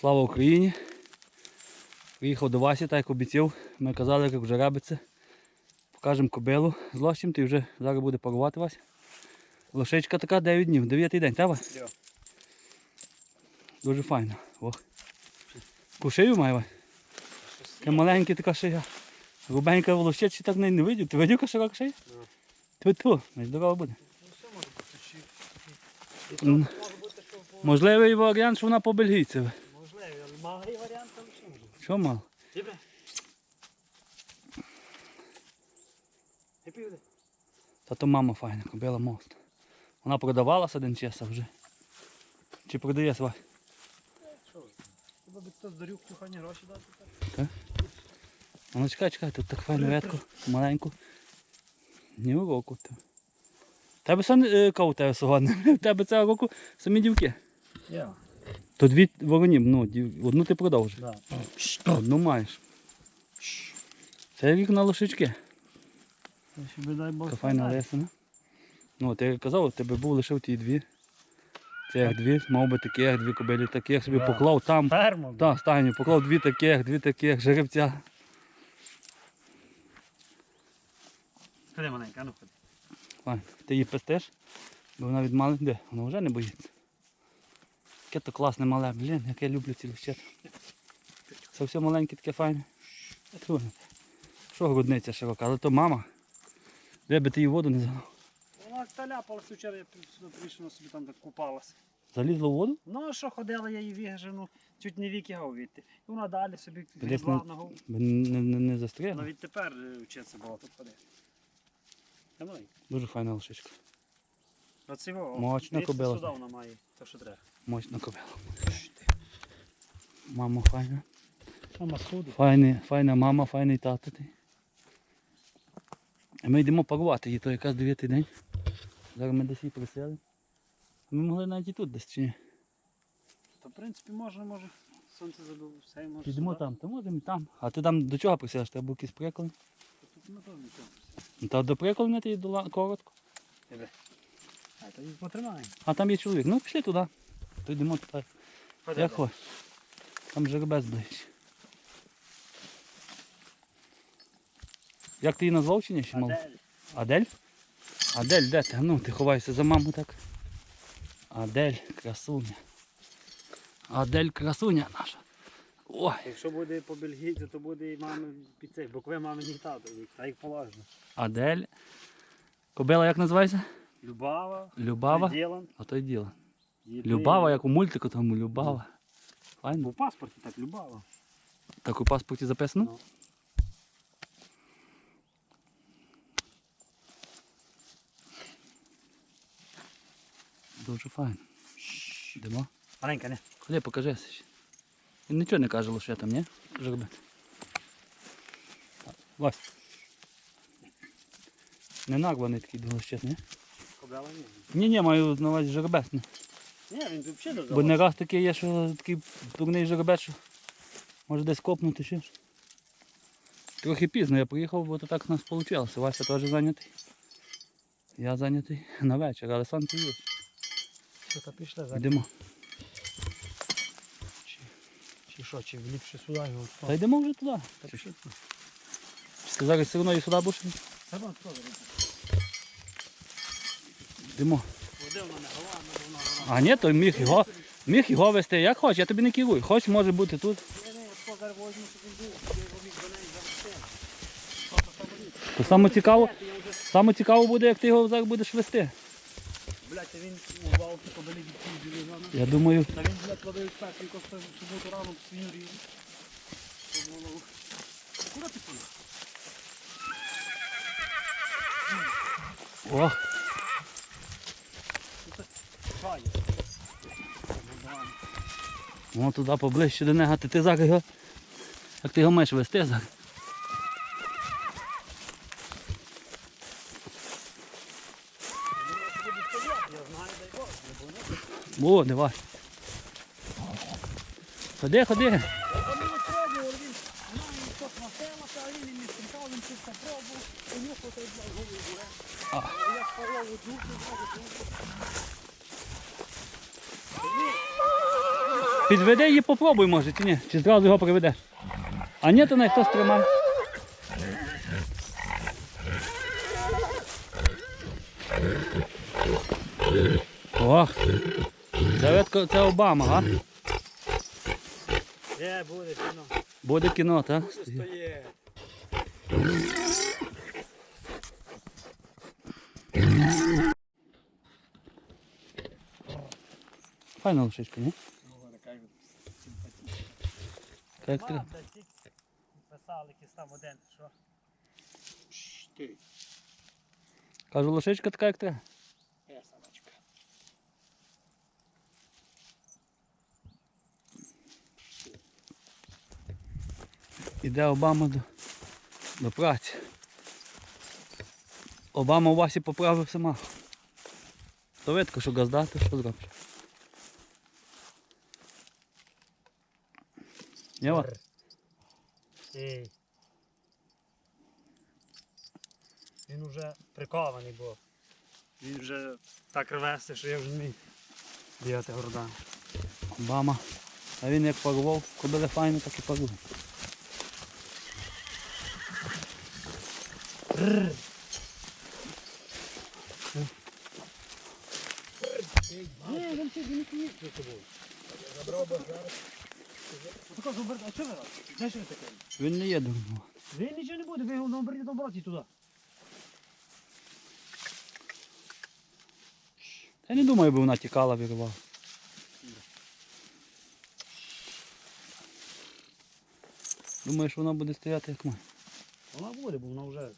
Слава Україні! Приїхав до Васі, так як обіцяв. Ми казали, як вже рабиться. Покажемо кобилу з лощем, ти вже зараз буде парувати Вася. Лошечка така 9 днів, 9 день, так? Да. Дуже файно. О. Таку шию має Вась? Така маленька така шия. Грубенька в лощечці так не, не видів. Ти видів, яка широка шия? Да. Ту-ту, здорово буде. Ну все може бути Можливий варіант, що вона по-бельгійцеве. Можливо, але малий варіант там бути. Що мало? Півде. Та то мама файна, кобила мост. Вона продавалася один час вже. Чи продається Вась? Що? Хіба би хто здорів, хто гроші дати? так? А ну чекай, чекай, тут так файно редко, маленьку. Ні у року. Тебе сон е, кого тебе сьогодні? У тебе цього року самі дівки. Я. То дві воронів, ну, одну ти продовжив. Да. Одну маєш. Це рік на лошички. Така файна лесина. Ну, ти казав, у тебе був лише ті дві. Цих дві, мав би таких, дві кобилі таких, собі Да. поклав там. Ферму. Так, стайню, поклав дві таких, дві таких, жеребця. Ходи маленька, ну ходи. Ти її пестиш, бо вона від мали де, вона вже не боїться. Яке то класне мале, блін, як я люблю ці лищета. Це все маленьке таке файне. Що грудниця широка, але то мама. Де би ти її воду не залив? Вона та ляпалася вчора, я сюди прийшов, собі там так купалася. Залізла в воду? Ну а що ходила, я її вигажену, чуть не вік його відти. І вона далі собі Десь на-. Би не, не, не застрягла. відтепер е, вчиться було тут ходити. Дуже файна лошичка. Оце його. Мощна кобила. Сюди вона має, то що треба. Мощна кобила. Мама файна. Мама сходить. Файний, файна мама, файний тато ти. Ми йдемо парувати її, то якраз дев'ятий день. Зараз ми десь її присели. Ми могли навіть і тут десь чи ні. То в принципі можна, може. Сонце забило, все може. Підемо сюди. там, то можемо там. А ти там до чого присядеш? Треба був якийсь прикол. Тут ми теж нічого. Ну, Та до приколу ти ла- коротко. А то їх потримаємо. А там є чоловік. Ну пішли туди. То йдемо туди. Як хочеш. Там жеребець ближче. Як ти її назвав чи ні? Ще мало? Адель. Адель? Адель, де ти? Ну, ти ховайся за маму так. Адель, красуня. Адель красуня наша. Ой, Якщо буде по бельгійцю, то буде і мами під цей, букви мами не тато, та як положено. Адель. Кобила як називається? Любава, Любава. Ділан. А то й діло. Любава, як у мультику тому Любава. Бо Файно. в паспорті так Любава. Так у паспорті записано? Ну. Дуже файно. Йдемо. Маленька, не? Ходи, покажи. Він нічого не каже лише там, ні? Жеребець. Вась. Не нарваний такий долощет, ні? Кобела ні. Ні, ні, маю на увазі жеребець. Ні. Ні, він взагалі додав. Бо не раз такий є, що такий дурний жеребець, що може десь копнути ще. ж. Трохи пізно я приїхав, бо то так у нас вийшло. Вася теж зайнятий. Я зайнятий на вечір, але сонце є. Що та пішла за Йдемо. Чи що, чи вліпше сюди його? Та йдемо вже туди. Так що? Ти зараз все одно і сюди будеш? Треба трохи. Йдемо. А ні, то міг його, міг його вести як хочеш, я тобі не керую. Хоч може бути тут. То саме цікаво, саме цікаво буде, як ти його зараз будеш вести. Блядь, та він у валки побили від білизани. Я думаю, Та він, блядь, кладе від петлі, просто в суботу рано свиню різу. Щоб воно- Куди ти ох. Воно туди поближче до нього, ти, ти зараз його. Як ти його маєш вести було. О, давай. Ходи, ходи. Я Підведи її попробуй, може, чи ні? Чи зразу його приведеш? А ні, то най хтось тримає. Ох, це, це Обама, га? Є, буде, кіно. Буде кіно, так? Файна лошичка, ні? Так, як треба. Писали якийсь там один, що? Ти. Кажу, лошичка така, як треба. Є, самочка. Іде Обама до, до праці. Обама у Васі поправив сама. То видко, що газда, то що зробиш? Єва? Ей. Він уже прикований був. Він вже так рвеся, що я вже не міг бігати городами. Обама. А він як парував, кобили файно, так і парує. Ні, він ще він не за тобою. Забрав би зараз. Покажу, а що ви? Знаєш, що ви таке? Він не є дурно. Він нічого не буде, ви його наоберіть на браті туди. Я не думаю, би вона тікала, вірувала. Думаю, що вона буде стояти як ми. Вона буде, бо вона вже.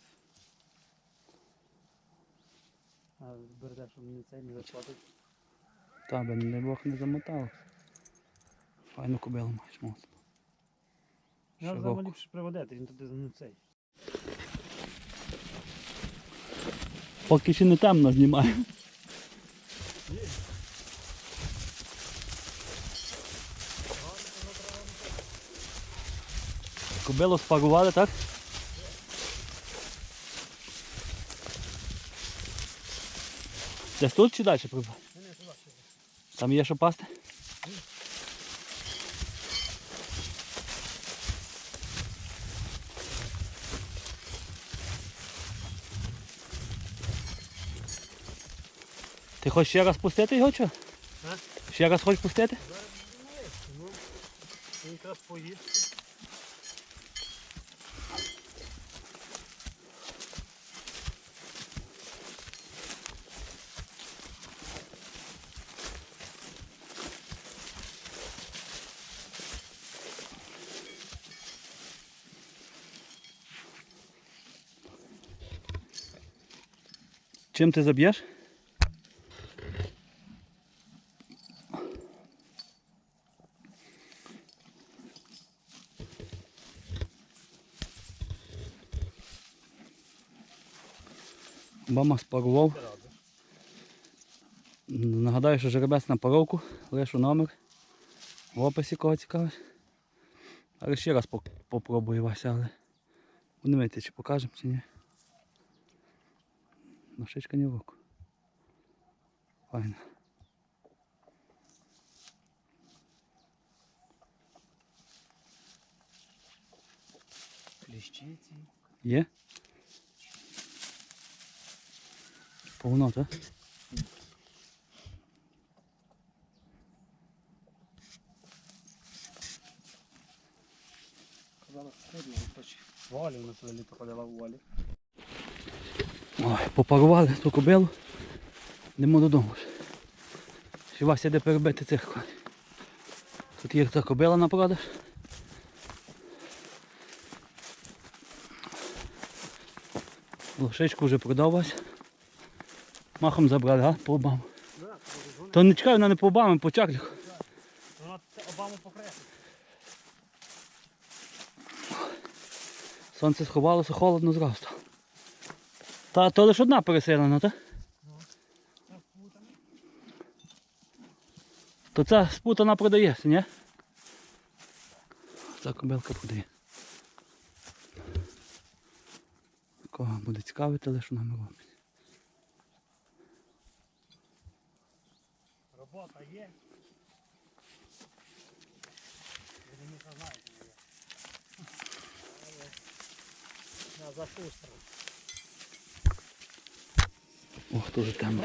А берде, що мені цей не заплатить. Та би, не Бог не замотав. Файну кобилу маєш моцно. Я Широко. взагалі ліпше приводити, він туди не цей. Поки ще не темно знімаю. Кобилу спарували, так? Десь тут чи далі ще. Там є що пасти? Ти хочеш ще раз пустити його чи? А? Ще раз хочеш пустити? Ну, він якраз поїсть. Чим ти заб'єш? Бама спарував. Нагадаю, що жеребець на паровку, лишу номер. В описі кого цікавить. Але ще раз попробую Вася, але вийти, чи покажемо, чи ні. Ношичка ні в руку. Файно. Кліщиці. Є? Повно, так? Казала, сходила, хоч волі на своє літо ходила в волі. Ой, попарували ту кобилу. Йдемо додому. Ще Вася йде перебити цих коней. Тут є та кобила на продаж. Лошичку вже продав Вася. Махом забрали, га? По обаму. То не чекай, вона не по обаму, по чакліку. вона Обаму покреслить. Сонце сховалося, холодно зразу стало. Та то лише одна переселена, так? То ця спутана продається, ні? Ця кобилка продає. Кого буде цікавити, лише нам робить. Робота є. Ви не знаєте мене. Я зашустрив. Ох, дуже там.